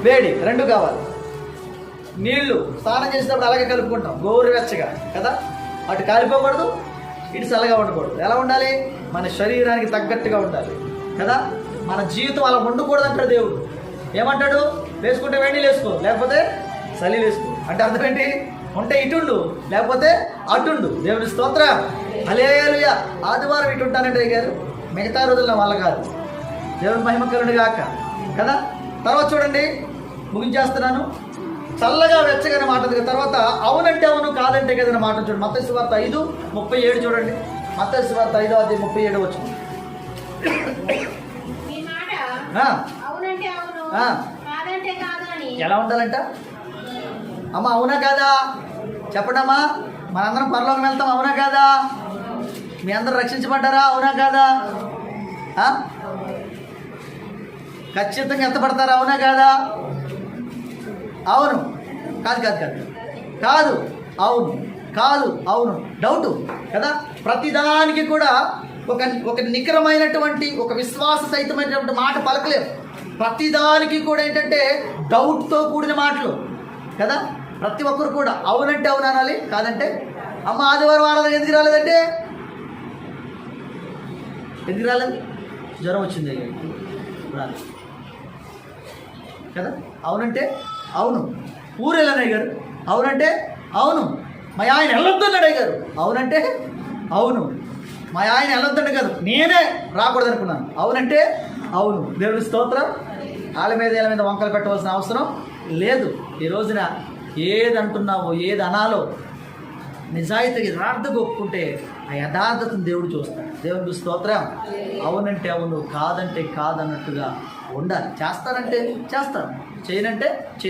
వేడి రెండు కావాలి. నీళ్ళు స్నానం చేసినప్పుడు అలాగే కలుపుకుంటాం. గోరువెచ్చగా కదా? అటు కాలిపోకూడదు ఇటు చల్లగా ఉండకూడదు. ఎలా ఉండాలి? మన శరీరానికి తగ్గట్టుగా ఉండాలి కదా? మన జీవితం అలా ఉండకూడదు అంటాడు దేవుడు. ఏమంటాడు? వేసుకుంటే వేడి వేసుకో లేకపోతే చలి వేసుకో. అంటే అర్థం ఏంటి? ఉంటే ఇటుండు లేకపోతే అటుండు దేవుని స్తోత్ర. అలేలుయ ఆదివారం ఇటు ఉంటానంటే గారు మిగతా రోజుల్లో వల్ల కాదు. దేవుని మహిమకరుడు కాక కదా? తర్వాత చూడండి ముగించేస్తున్నాను. చల్లగా వెచ్చగానే మాట ఉంది. తర్వాత అవునంటే అవును కాదంటే కదని మాట చూడండి. మత్స్య వార్త ఐదు ముప్పై ఏడు చూడండి. మత్స్య వార్త ఐదో అది ముప్పై ఏడు వచ్చు ఎలా ఉండాలంట? అమ్మ అవునా కాదా? చెప్పడమ్మా మనందరం పరలోకం వెళ్తాం అవునా కాదా? మీ అందరు రక్షించబడ్డారా? అవునా కాదా? ఖచ్చితంగా ఎంత పడతారు? అవునా కాదా? అవును. కాదు కాదు కాదు. కాదు అవును. కాదు అవును. డౌట్ కదా? ప్రతిదానికి కూడా ఒక ఒక నికరమైనటువంటి ఒక విశ్వాస సహితమైనటువంటి మాట పలకలేము ప్రతిదానికి కూడా ఏంటంటే డౌట్తో కూడిన మాటలు కదా? ప్రతి ఒక్కరు కూడా అవునంటే అవును అనాలి కాదంటే అమ్మ ఆదివారం ఆరాధన ఎందుకు రాలేదంటే? ఎందుకు రాలేదు? జ్వరం వచ్చింది. రాలేదు కదా? అవునంటే అవును. ఊరు వెళ్ళనయ్య గారు. అవునంటే అవును. మా ఆయన వెళ్ళొద్దన్నాడు అయ్యగారు అవునంటే అవును. మా ఆయన వెళ్ళొద్దండి కాదు. నేనే రాకూడదు అనుకున్నాను అవునంటే అవును. దేవుడి స్తోత్రం. వాళ్ళ మీద వీళ్ళ మీద వంకలు పెట్టవలసిన అవసరం లేదు. ఈ రోజున ఏది అంటున్నావో ఏది అనాలో నిజాయితీ యథార్థకు ఒప్పుకుంటే ఆ యథార్థతను దేవుడు చూస్తాడు. దేవుడు స్తోత్రం. అవునంటే అవును కాదంటే కాదన్నట్టుగా ఉండాలి. చేస్తారంటే చేస్తాను చేయనంటే చేయ